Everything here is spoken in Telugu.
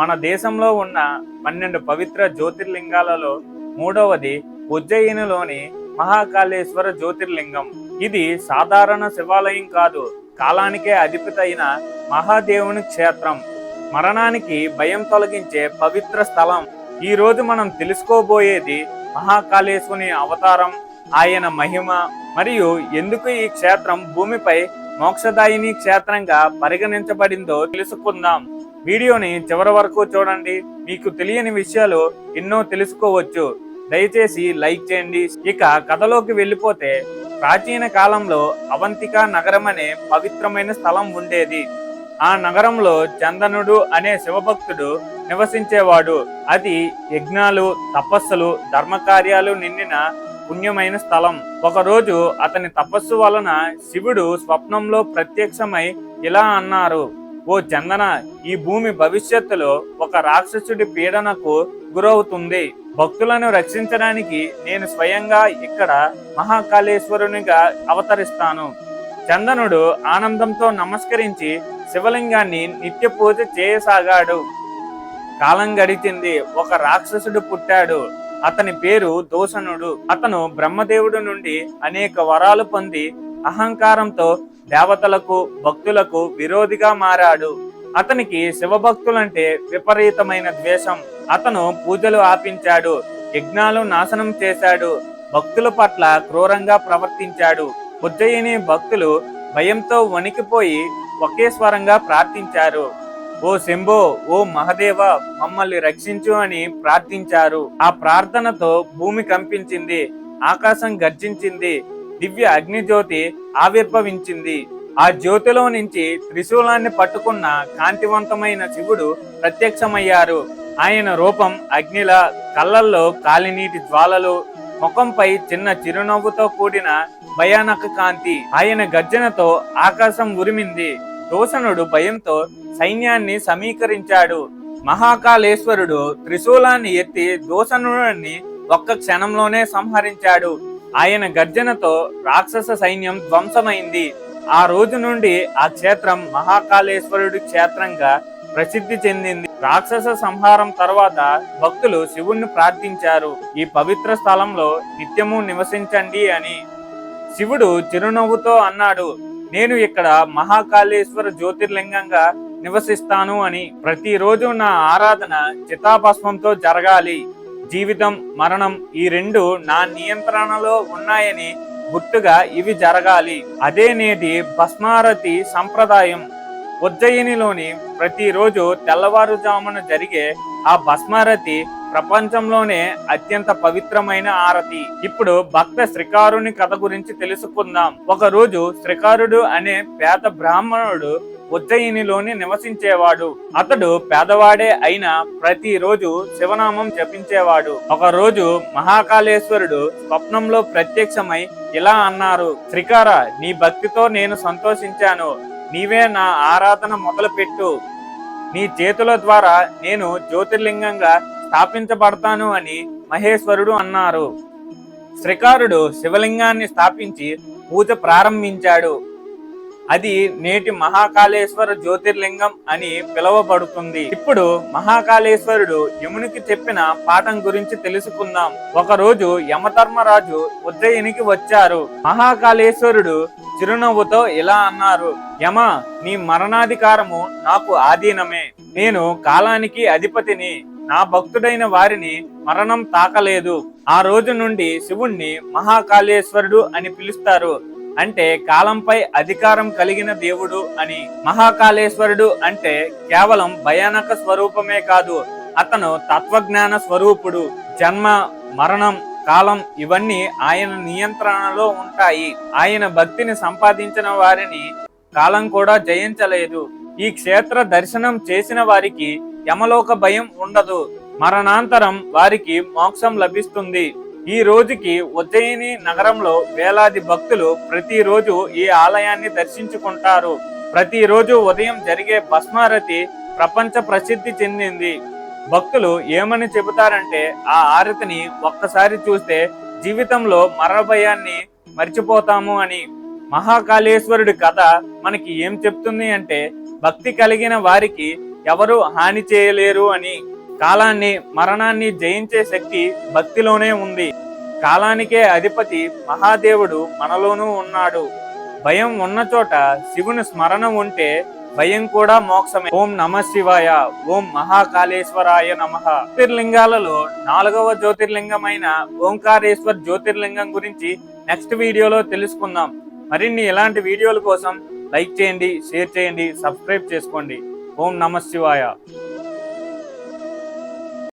మన దేశంలో ఉన్న పన్నెండు పవిత్ర జ్యోతిర్లింగాలలో మూడవది ఉజ్జయినిలోని మహాకాళేశ్వర జ్యోతిర్లింగం. ఇది సాధారణ శివాలయం కాదు కాలానికే అధిపతైన అయిన మహాదేవుని క్షేత్రం. మరణానికి భయం తొలగించే పవిత్ర స్థలం. ఈ రోజు మనం తెలుసుకోబోయేది మహాకాళేశ్వరుని అవతారం ఆయన మహిమ మరియు ఎందుకు ఈ క్షేత్రం భూమిపై మోక్షదాయిని క్షేత్రంగా పరిగణించబడిందో తెలుసుకుందాం. వీడియోని చివరి వరకు చూడండి. మీకు తెలియని విషయాలు ఎన్నో తెలుసుకోవచ్చు. దయచేసి లైక్ చేయండి. ఇక కథలోకి వెళ్ళిపోతే ప్రాచీన కాలంలో అవంతిక నగరం అనే పవిత్రమైన స్థలం ఉండేది. ఆ నగరంలో చందనుడు అనే శివభక్తుడు నివసించేవాడు. అది యజ్ఞాలు తపస్సులు ధర్మకార్యాలు నిండిన పుణ్యమైన స్థలం. ఒకరోజు అతని తపస్సు వలన శివుడు స్వప్నంలో ప్రత్యక్షమై ఇలా అన్నారు. ఓ చందన ఈ భూమి భవిష్యత్తులో ఒక రాక్షసుడి పీడనకు గురవుతుంది. భక్తులను రక్షించడానికి నేను స్వయంగా ఇక్కడ మహాకాళేశ్వరునిగా అవతరిస్తాను. చందనుడు ఆనందంతో నమస్కరించి శివలింగాన్ని నిత్య పూజ చేయసాగాడు. కాలం గడిచింది ఒక రాక్షసుడు పుట్టాడు. అతని పేరు దూషణుడు. అతను బ్రహ్మదేవుడు నుండి అనేక వరాలు పొంది అహంకారంతో దేవతలకు భక్తులకు విరోధిగా మారాడు. అతనికి శివభక్తులంటే విపరీతమైన ద్వేషం. అతను పూజలు ఆపించాడు యజ్ఞాలు నాశనం చేశాడు భక్తుల పట్ల క్రూరంగా ప్రవర్తించాడు. ఉజ్జయిని భక్తులు భయంతో వణికిపోయి ఒకే స్వరంగా ప్రార్థించారు. ఓ శంభో ఓ మహదేవ మమ్మల్ని రక్షించు అని ప్రార్థించారు. ఆ ప్రార్థనతో భూమి కంపించింది ఆకాశం గర్జించింది. దివ్య అగ్నిజ్యోతి ఆవిర్భవించింది. ఆ జ్యోతిలో నుంచి త్రిశూలాన్ని పట్టుకున్న కాంతివంతమైన శివుడు ప్రత్యక్షమయ్యారు. ఆయన రూపం అగ్నిల కళ్ళల్లో కాలినీటి జ్వాలలు ముఖంపై చిన్న చిరునవ్వుతో కూడిన భయానక కాంతి. ఆయన గర్జనతో ఆకాశం ఉరిమింది. దూషణుడు భయంతో సైన్యాన్ని సమీకరించాడు. మహాకాళేశ్వరుడు త్రిశూలాన్ని ఎత్తి దూషణుడిని ఒక్క క్షణంలోనే సంహరించాడు. ఆయన గర్జనతో రాక్షస సైన్యం ధ్వంసమైంది. ఆ రోజు నుండి ఆ క్షేత్రం మహాకాళేశ్వరుడి క్షేత్రంగా ప్రసిద్ధి చెందింది. రాక్షస సంహారం తర్వాత భక్తులు శివుణ్ణి ప్రార్థించారు. ఈ పవిత్ర స్థలంలో నిత్యము నివసించండి అని శివుడు చిరునవ్వుతో అన్నాడు. నేను ఇక్కడ మహాకాళేశ్వర జ్యోతిర్లింగంగా నివసిస్తాను అని ప్రతిరోజు నా ఆరాధన చితాభస్మంతో జరగాలి. జీవితం మరణం ఈ రెండు నా నియంత్రణలో ఉన్నాయని గుర్తుగా ఇవి జరగాలి. అదే నేటి భస్మారతి సంప్రదాయం. ఉజ్జయినిలోని ప్రతిరోజు తెల్లవారుజామున జరిగే ఆ భస్మారతి ప్రపంచంలోనే అత్యంత పవిత్రమైన ఆరతి. ఇప్పుడు భక్త శ్రీకారుని కథ గురించి తెలుసుకుందాం. ఒక రోజు శ్రీకారుడు అనే పేద బ్రాహ్మణుడు ఉజ్జయినిలోని నివసించేవాడు. అతడు పేదవాడే అయినా ప్రతిరోజు శివనామం జపించేవాడు. ఒక రోజు మహాకాళేశ్వరుడు స్వప్నంలో ప్రత్యక్షమై ఇలా అన్నారు శ్రీకార నీ భక్తితో నేను సంతోషించాను. నీవే నా ఆరాధన మొదలుపెట్టు. నీ చేతుల ద్వారా నేను జ్యోతిర్లింగంగా స్థాపించబడతాను అని మహేశ్వరుడు అన్నారు. శ్రీకారుడు శివలింగాన్ని స్థాపించి పూజ ప్రారంభించాడు. అది నేటి మహాకాళేశ్వర జ్యోతిర్లింగం అని పిలువబడుతుంది. ఇప్పుడు మహాకాళేశ్వరుడు యమునికి చెప్పిన పాఠం గురించి తెలుసుకుందాం. ఒకరోజు యమధర్మరాజు ఉజ్జయినికి వచ్చారు. మహాకాళేశ్వరుడు చిరునవ్వుతో ఇలా అన్నారు యమ నీ మరణాధికారము నాకు ఆధీనమే. నేను కాలానికి అధిపతిని. నా భక్తుడైన వారిని మరణం తాకలేదు. ఆ రోజు నుండి శివుణ్ణి మహాకాళేశ్వరుడు అని పిలుస్తారు. అంటే కాలంపై అధికారం కలిగిన దేవుడు అని మహాకాళేశ్వరుడు అంటే కేవలం భయానక స్వరూపమే కాదు అతను తత్వజ్ఞాన స్వరూపుడు జన్మ మరణం కాలం ఇవన్నీ ఆయన నియంత్రణలో ఉంటాయి. ఆయన భక్తిని సంపాదించిన వారిని కాలం కూడా జయించలేదు. ఈ క్షేత్ర దర్శనం చేసిన వారికి యమలోక భయం ఉండదు. మరణాంతరం వారికి మోక్షం లభిస్తుంది. ఈ రోజుకి ఉజ్జయిని నగరంలో వేలాది భక్తులు ప్రతిరోజు ఈ ఆలయాన్ని దర్శించుకుంటారు. ప్రతిరోజు ఉదయం జరిగే భస్మారతి ప్రపంచ ప్రసిద్ధి చెందింది. భక్తులు ఏమని చెబుతారంటే ఆ ఆరతిని ఒక్కసారి చూస్తే జీవితంలో మరణభయాన్ని మర్చిపోతాము అని. మహాకాళేశ్వరుడి కథ మనకి ఏం చెప్తుంది అంటే భక్తి కలిగిన వారికి ఎవరు హాని చేయలేరు అని. కాలాన్ని మరణాన్ని జయించే శక్తి భక్తిలోనే ఉంది. కాలానికే అధిపతి మహాదేవుడు మనలోనూ ఉన్నాడు. భయం ఉన్న చోట శివుని స్మరణ ఉంటే భయం కూడా మోక్షమే. ఓం నమ శివాయ ఓం మహాకాళేశ్వరాయ నమ. జ్యోతిర్లింగాలలో నాలుగవ జ్యోతిర్లింగమైన ఓంకారేశ్వర్ జ్యోతిర్లింగం గురించి నెక్స్ట్ వీడియోలో తెలుసుకుందాం. మరిన్ని ఇలాంటి వీడియోల కోసం లైక్ చేయండి షేర్ చేయండి సబ్స్క్రైబ్ చేసుకోండి. ఓం నమ శివాయ.